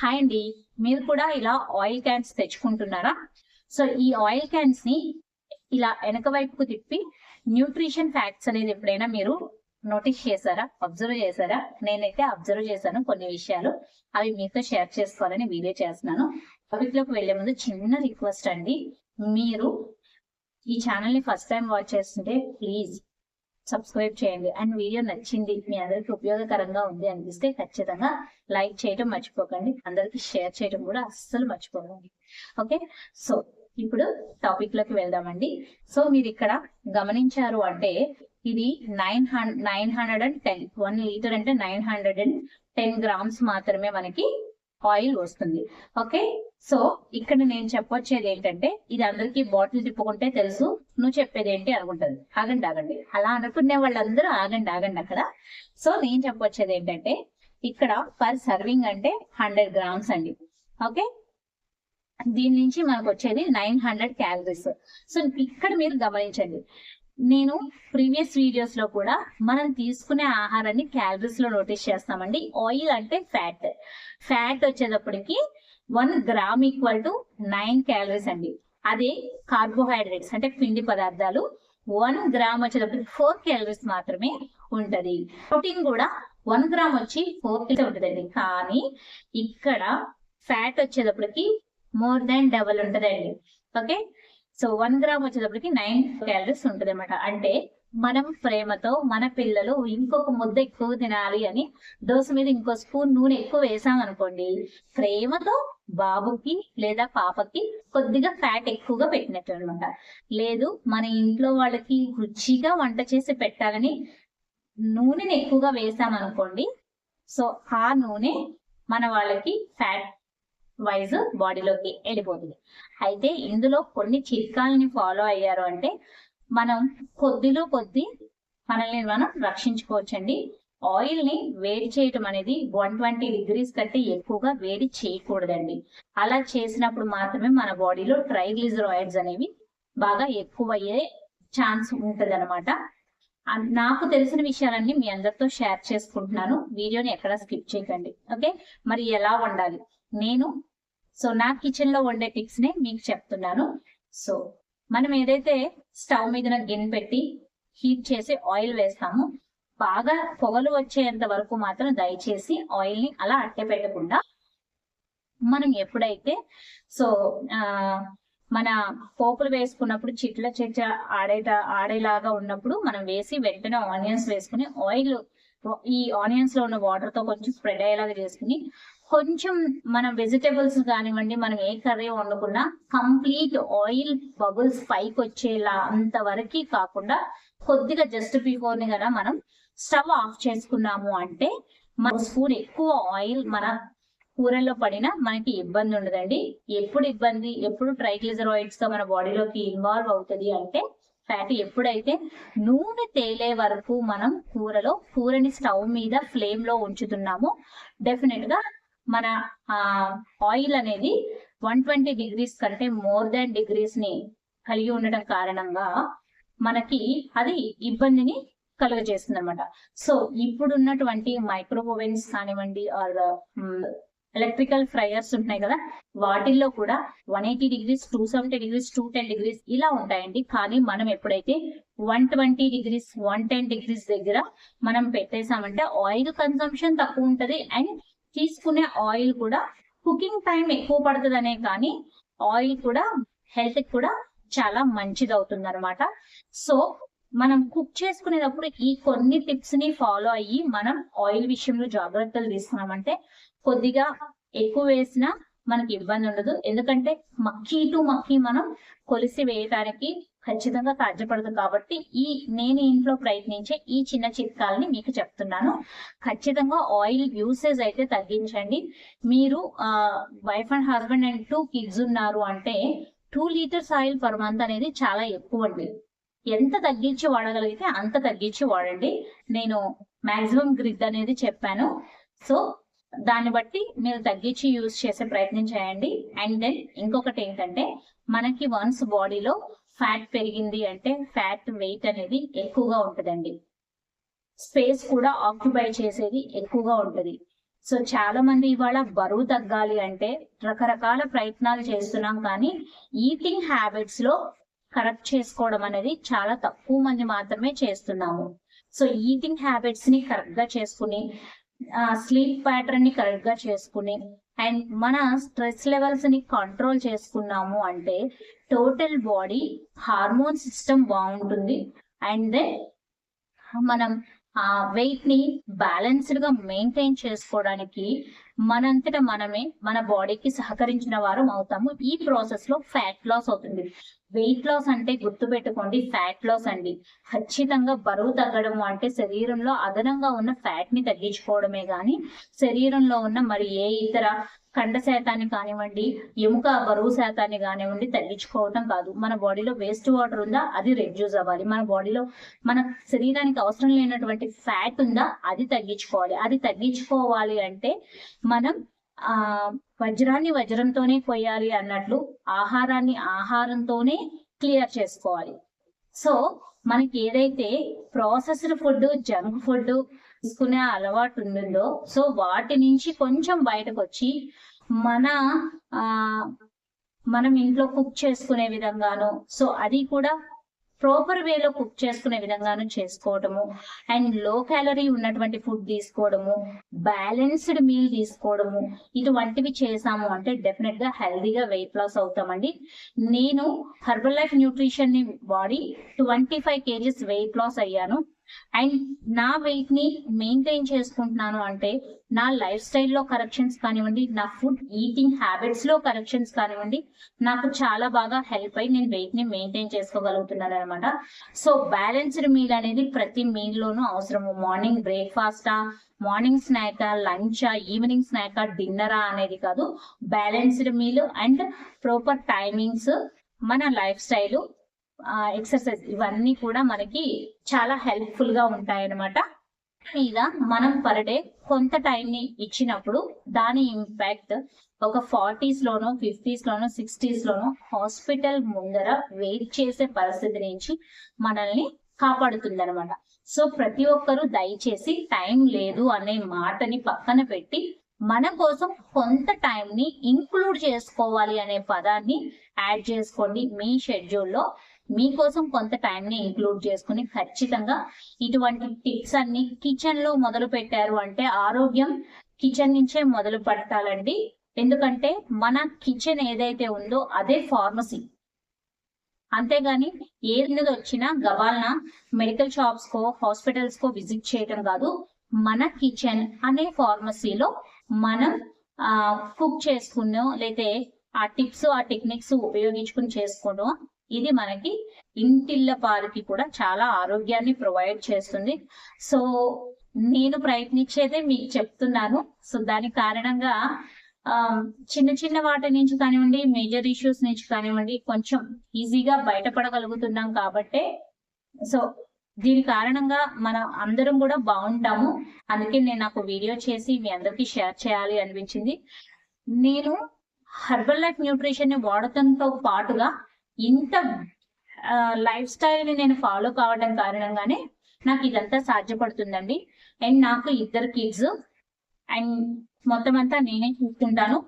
Hi అండి. మీరు కూడా ఇలా ఆయిల్ క్యాన్స్ తెచ్చుకుంటున్నారా? సో ఈ ఆయిల్ క్యాన్స్ని ఇలా వెనక వైపుకు తిప్పి న్యూట్రిషన్ ఫ్యాక్ట్స్ అనేది ఎప్పుడైనా మీరు నోటీస్ చేశారా? అబ్జర్వ్ చేశారా? నేనైతే అబ్జర్వ్ చేశాను కొన్ని విషయాలు. అవి మీతో షేర్ చేసుకోవాలని వీడియో చేస్తున్నాను. టాపిక్లోకి వెళ్ళే ముందు చిన్న రిక్వెస్ట్ అండి. మీరు ఈ ఛానల్ని ఫస్ట్ టైం వాచ్ చేస్తుంటే ప్లీజ్ సబ్స్క్రైబ్ చేయండి. అండ్ వీడియో నచ్చింది మీ అందరికి ఉపయోగకరంగా ఉంది అనిపిస్తే ఖచ్చితంగా లైక్ చేయడం మర్చిపోకండి. అందరికి షేర్ చేయడం కూడా అస్సలు మర్చిపోకండి. ఓకే? సో ఇప్పుడు టాపిక్లోకి వెళ్దామండి. సో మీరు ఇక్కడ గమనించారు అంటే ఇది nine hundred nine hundred and ten. One litre అంటే nine hundred and ten grams మాత్రమే మనకి ఆయిల్ వస్తుంది. ఓకే? సో ఇక్కడ నేను చెప్పొచ్చేది ఏంటంటే ఇది అందరికీ బాటిల్ తిప్పుకుంటే తెలుసు నువ్వు చెప్పేది ఏంటి అనుకుంటది. ఆగండి ఆగండి. అలా అనుకునే వాళ్ళందరూ ఆగండి ఆగండి అక్కడ. సో నేను చెప్పొచ్చేది ఏంటంటే ఇక్కడ పర్ సర్వింగ్ అంటే హండ్రెడ్ గ్రామ్స్ అండి. ఓకే? దీని నుంచి మనకు వచ్చేది నైన్ హండ్రెడ్ క్యాలరీస్. సో ఇక్కడ మీరు గమనించండి. నేను ప్రీవియస్ వీడియోస్లో కూడా మనం తీసుకునే ఆహారాన్ని క్యాలరీస్లో నోటీస్ చేస్తామండి. ఆయిల్ అంటే ఫ్యాట్. ఫ్యాట్ వచ్చేటప్పటికి one gram equal to nine calories అండి. అదే కార్బోహైడ్రేట్స్ అంటే పిండి పదార్థాలు. వన్ గ్రామ్ వచ్చేటప్పటికి ఫోర్ క్యాలరీస్ మాత్రమే ఉంటది. ప్రోటీన్ కూడా వన్ గ్రామ్ వచ్చి ఫోర్ కిలో ఉంటదండి. కానీ ఇక్కడ ఫ్యాట్ వచ్చేటప్పటికి మోర్ దాన్ డబల్ ఉంటుందండి. ఓకే? సో వన్ గ్రామ్ వచ్చేటప్పటికి నైన్ క్యాలరీస్ ఉంటుంది అనమాట అంటే మనం ప్రేమతో మన పిల్లలు ఇంకొక ముద్ద ఎక్కువ తినాలి అని దోశ మీద ఇంకో స్పూన్ నూనె ఎక్కువ వేసాం అనుకోండి ప్రేమతో బాబుకి లేదా పాపకి కొద్దిగా ఫ్యాట్ ఎక్కువగా పెట్టినట్టు అనమాట లేదు మన ఇంట్లో వాళ్ళకి రుచిగా వంట చేసి పెట్టాలని నూనెని ఎక్కువగా వేసాం అనుకోండి సో ఆ నూనె మన వాళ్ళకి ఫ్యాట్ వైజ్ బాడీలోకి వెళ్ళిపోతుంది. అయితే ఇందులో కొన్ని చిట్కాలని ఫాలో అయ్యారు అంటే మనం కొద్దిలో కొద్ది మనల్ని మనం రక్షించుకోవచ్చండి. ఆయిల్ని వేడి చేయటం అనేది వన్ ట్వంటీ డిగ్రీస్ కంటే ఎక్కువగా వేడి చేయకూడదండి. అలా చేసినప్పుడు మాత్రమే మన బాడీలో ట్రైగ్లిజరాయిడ్స్ అనేవి బాగా ఎక్కువ అయ్యే ఛాన్స్ ఉంటది అనమాట నాకు తెలిసిన విషయాలన్నీ మీ అందరితో షేర్ చేసుకుంటున్నాను. వీడియోని ఎక్కడ స్కిప్ చేయకండి. ఓకే? మరి ఎలా వండాలి నేను సో నా కిచెన్లో వండే టిప్స్ని మీకు చెప్తున్నాను. సో మనం ఏదైతే స్టవ్ మీద గిన్నె పెట్టి హీట్ చేసి ఆయిల్ వేస్తాము బాగా పొగలు వచ్చేంత వరకు మాత్రం దయచేసి ఆయిల్ని అలా అట్టే పెట్టకుండా మనం ఎప్పుడైతే సో ఆ మన పోపులు వేసుకున్నప్పుడు చిట్ల చెట్ల ఆడేట ఆడేలాగా ఉన్నప్పుడు మనం వేసి వెంటనే ఆనియన్స్ వేసుకుని ఆయిల్ ఈ ఆనియన్స్లో ఉన్న వాటర్తో కొంచెం స్ప్రెడ్ అయ్యేలాగా చేసుకుని కొంచెం మనం వెజిటేబుల్స్ కానివ్వండి మనం ఏ కర్రీ వండుకున్నా కంప్లీట్ ఆయిల్ బబుల్స్ పైకి వచ్చేలా అంతవరకు కాకుండా కొద్దిగా జస్ట్ బిఫోర్ని కదా మనం స్టవ్ ఆఫ్ చేసుకున్నాము అంటే మన స్పూన్ ఎక్కువ ఆయిల్ మన కూరల్లో పడినా మనకి ఇబ్బంది ఉండదండి. ఎప్పుడు ఇబ్బంది ఎప్పుడు ట్రైగ్లిజరాయిడ్స్తో మన బాడీలోకి ఇన్వాల్వ్ అవుతుంది అంటే ఫ్యాట్ ఎప్పుడైతే నూనె తేలే వరకు మనం కూరలో కూరని స్టవ్ మీద ఫ్లేమ్లో ఉంచుతున్నామో డెఫినెట్గా మన ఆయిల్ అనేది వన్ ట్వంటీ డిగ్రీస్ కంటే మోర్ దాన్ డిగ్రీస్ని కలిగి ఉండటం కారణంగా మనకి అది ఇబ్బందిని కలుగజేస్తుంది అనమాట సో ఇప్పుడున్నటువంటి మైక్రోఓవెన్స్ కానివ్వండి ఆర్ ఎలక్ట్రికల్ ఫ్రైయర్స్ ఉంటున్నాయి కదా వాటిల్లో కూడా one eighty degrees two seventy degrees two ten degrees ఇలా ఉంటాయండి. కానీ మనం ఎప్పుడైతే one twenty degrees one ten degrees దగ్గర మనం పెట్టేసామంటే ఆయిల్ కన్సంప్షన్ తక్కువ ఉంటది. అండ్ తీసుకునే ఆయిల్ కూడా కుకింగ్ టైం ఎక్కువ పడుతుందనే కానీ ఆయిల్ కూడా హెల్త్ కూడా చాలా మంచిది అవుతుంది అనమాట సో మనం కుక్ చేసుకునేటప్పుడు ఈ కొన్ని టిప్స్ని ఫాలో అయ్యి మనం ఆయిల్ విషయంలో జాగ్రత్తలు తీసుకున్నామంటే కొద్దిగా ఎక్కువ వేసినా మనకి ఇబ్బంది ఉండదు. ఎందుకంటే మక్కీ టు మక్కీ మనం కొలిసి వేయటానికి ఖచ్చితంగా సాధ్యపడదు కాబట్టి ఈ నేను ఇంట్లో ప్రయత్నించే ఈ చిన్న చిట్కాలని మీకు చెప్తున్నాను. ఖచ్చితంగా ఆయిల్ యూసేజ్ అయితే తగ్గించండి. మీరు wife and husband and two kids ఉన్నారు అంటే two litres oil per month అనేది చాలా ఎక్కువ అండి. ఎంత తగ్గించి వాడగలిగితే అంత తగ్గించి వాడండి. నేను మాక్సిమం గ్రిడ్ అనేది చెప్పాను. సో దాన్ని బట్టి మీరు తగ్గించి యూజ్ చేసే ప్రయత్నం చేయండి. అండ్ దెన్ ఇంకొకటి ఏంటంటే మనకి వన్స్ బాడీలో ఫ్యాట్ పెరిగింది అంటే ఫ్యాట్ వెయిట్ అనేది ఎక్కువగా ఉంటుందండి. స్పేస్ కూడా ఆక్యుపై చేసేది ఎక్కువగా ఉంటుంది. సో చాలా మంది ఇవాళ బరువు తగ్గాలి అంటే రకరకాల ప్రయత్నాలు చేస్తున్నాం కానీ ఈటింగ్ హ్యాబిట్స్లో కరెక్ట్ చేసుకోవడం అనేది చాలా తక్కువ మంది మాత్రమే చేస్తున్నాము. సో ఈటింగ్ హ్యాబిట్స్ని కరెక్ట్గా చేసుకుని స్లీప్ ప్యాటర్న్ని కరెక్ట్గా చేసుకుని అండ్ మన స్ట్రెస్ లెవెల్స్ని కంట్రోల్ చేసుకున్నాము అంటే టోటల్ బాడీ హార్మోన్ సిస్టమ్ బాగుంటుంది. అండ్ దెన్ మనం ఆ వెయిట్ని బ్యాలెన్స్డ్గా మెయింటైన్ చేసుకోవడానికి మనంతట మనమే మన బాడీకి సహకరించిన వారం అవుతాము. ఈ ప్రాసెస్లో ఫ్యాట్ లాస్ అవుతుంది. వెయిట్ లాస్ అంటే గుర్తుపెట్టుకోండి ఫ్యాట్ లాస్ అండి. ఖచ్చితంగా బరువు తగ్గడం అంటే శరీరంలో అదనంగా ఉన్న ఫ్యాట్ని తగ్గించుకోవడమే గాని శరీరంలో ఉన్న మరి ఏ ఇతర కండ శాతాన్ని కానివ్వండి ఎముక బరువు శాతాన్ని కానివ్వండి తగ్గించుకోవటం కాదు. మన బాడీలో వేస్ట్ వాటర్ ఉందా అది రెడ్యూస్ అవ్వాలి. మన బాడీలో మన శరీరానికి అవసరం లేనటువంటి ఫ్యాట్ ఉందా అది తగ్గించుకోవాలి. అది తగ్గించుకోవాలి అంటే మనం ఆ వజ్రాన్ని వజ్రంతోనే కొయ్యాలి అన్నట్లు ఆహారాన్ని ఆహారంతోనే క్లియర్ చేసుకోవాలి. సో మనకి ఏదైతే ప్రాసెస్డ్ ఫుడ్ జంక్ ఫుడ్ తీసుకునే అలవాటు ఉంటుందో సో వాటి నుంచి కొంచెం బయటకు వచ్చి మన ఆ మనం ఇంట్లో కుక్ చేసుకునే విధంగాను సో అది కూడా ప్రాపర్ వేలో కుక్ చేసుకునే విధంగాను చేసుకోవడము అండ్లో క్యాలరీ ఉన్నటువంటి ఫుడ్ తీసుకోవడము బ్యాలెన్స్డ్ మీల్ తీసుకోవడము ఇటువంటివి చేసాము అంటే డెఫినెట్గా హెల్దీగా వెయిట్ లాస్ అవుతామండి. నేను హర్బల్ లైఫ్ న్యూట్రిషన్ని వాడి twenty five KGs weight loss అయ్యాను. అండ్ నా వెయిట్ని మెయింటైన్ చేసుకుంటున్నాను అంటే నా లైఫ్ స్టైల్లో కరెక్షన్స్ కానివ్వండి నా ఫుడ్ ఈటింగ్ హ్యాబిట్స్లో కరెక్షన్స్ కానివ్వండి నాకు చాలా బాగా హెల్ప్ అయ్యి నేను వెయిట్ని మెయింటైన్ చేసుకోగలుగుతున్నాను అనమాట సో బ్యాలెన్స్డ్ మీల్ అనేది ప్రతి మీల్ లోనూ అవసరము. మార్నింగ్ బ్రేక్ఫాస్టా మార్నింగ్ స్నాక్ లంచా ఈవినింగ్ స్నాక్ డిన్నరా అనేది కాదు. Balanced meal and proper timings మన లైఫ్ స్టైల్ ఎక్సర్సైజ్ ఇవన్నీ కూడా మనకి చాలా హెల్ప్ఫుల్గా ఉంటాయి అన్నమాట మీద మనం పర్ డే కొంత టైం ని ఇచ్చినప్పుడు దాని ఇంపాక్ట్ ఒక ఫార్టీస్ లోనో ఫిఫ్టీస్ లోనో సిక్స్టీస్ లోనో హాస్పిటల్ ముందర వెయిట్ చేసే పరిస్థితి నుంచి మనల్ని కాపాడుతుంది అనమాట సో ప్రతి ఒక్కరూ దయచేసి టైం లేదు అనే మాటని పక్కన పెట్టి మన కోసం కొంత టైం ని ఇంక్లూడ్ చేసుకోవాలి అనే పదాన్ని యాడ్ చేసుకోండి మీ షెడ్యూల్లో మీకోసం కొంత టైం ని ఇంక్లూడ్ చేసుకుని ఖచ్చితంగా ఇటువంటి టిప్స్ అన్ని కిచెన్లో మొదలు పెట్టారు అంటే ఆరోగ్యం కిచెన్ నుంచే మొదలు పెట్టాలండి. ఎందుకంటే మన కిచెన్ ఏదైతే ఉందో అదే ఫార్మసీ అంతేగాని ఏది వచ్చినా గబాలన మెడికల్ షాప్స్ కో హాస్పిటల్స్ కో విజిట్ చేయటం కాదు. మన కిచెన్ అనే ఫార్మసీలో మనం కుక్ చేసుకున్నాం లేతే ఆ టిప్స్ ఆ టెక్నిక్స్ ఉపయోగించుకుని చేసుకోవడం ఇది మనకి ఇంటిళ్ళ పాలకి కూడా చాలా ఆరోగ్యాన్ని ప్రొవైడ్ చేస్తుంది. సో నేను ప్రయత్నించేదే మీకు చెప్తున్నాను. సో దాని కారణంగా ఆ, చిన్న చిన్న వాటి నుంచి కానివ్వండి మేజర్ ఇష్యూస్ నుంచి కానివ్వండి కొంచెం ఈజీగా బయటపడగలుగుతున్నాం కాబట్టే. సో దీని కారణంగా మనం అందరం కూడా బాగుంటాము. అందుకే నేను నాకు వీడియో చేసి మీ అందరికీ షేర్ చేయాలి అనిపించింది. నేను హర్బల్ లైఫ్ న్యూట్రిషన్ని వాడటంతో పాటుగా ఇంత లైఫ్ స్టైల్ని నేను ఫాలో కావడం కారణంగానే నాకు ఇదంతా సాధ్యపడుతుందండి. అండ్ నాకు ఇద్దరు కిడ్స్ అండ్ మొత్తం అంతా నేనే చూసుకుంటాను.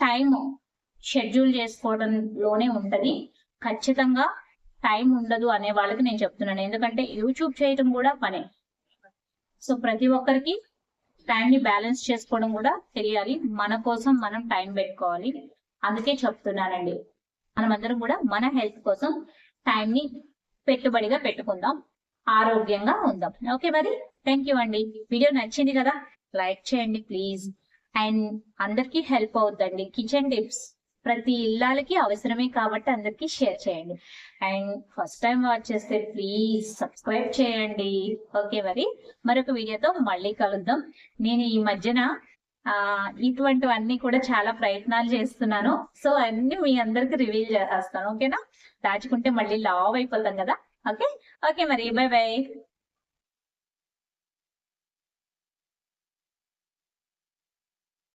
టైం షెడ్యూల్ చేసుకోవడంలోనే ఉంటుంది. ఖచ్చితంగా టైం ఉండదు అనే వాళ్ళకి నేను చెప్తున్నాను. ఎందుకంటే యూట్యూబ్ చేయటం కూడా పనే. సో ప్రతి ఒక్కరికి టైంని బ్యాలెన్స్ చేసుకోవడం కూడా తెలియాలి. మన కోసం మనం టైం పెట్టుకోవాలి. అందుకే చెప్తున్నానండి. మనమందరం కూడా మన హెల్త్ కోసం టైం ని పెట్టుబడిగా పెట్టుకుందాం. ఆరోగ్యంగా ఉందాం. ఓకే మరి థ్యాంక్ యూ అండి వీడియో నచ్చింది కదా? లైక్ చేయండి ప్లీజ్ అండ్ అందరికీ హెల్ప్ అవుతుందండి కిచెన్ టిప్స్ ప్రతి ఇళ్ళకి అవసరమే కాబట్టి అందరికీ షేర్ చేయండి. అండ్ ఫస్ట్ టైం వాచ్ చేస్తే ప్లీజ్ సబ్స్క్రైబ్ చేయండి. ఓకే మరి మరొక వీడియోతో మళ్ళీ కలుద్దాం. నేను ఈ మధ్యన ఆ ఇటువంటివన్నీ కూడా చాలా ప్రయత్నాలు చేస్తున్నాను. సో అన్ని మీ అందరికి రివీల్ చేసేస్తాను ఓకేనా? దాచుకుంటే మళ్ళీ లావ్ అయిపోతాం కదా? ఓకే? ఓకే మరి. Bye bye.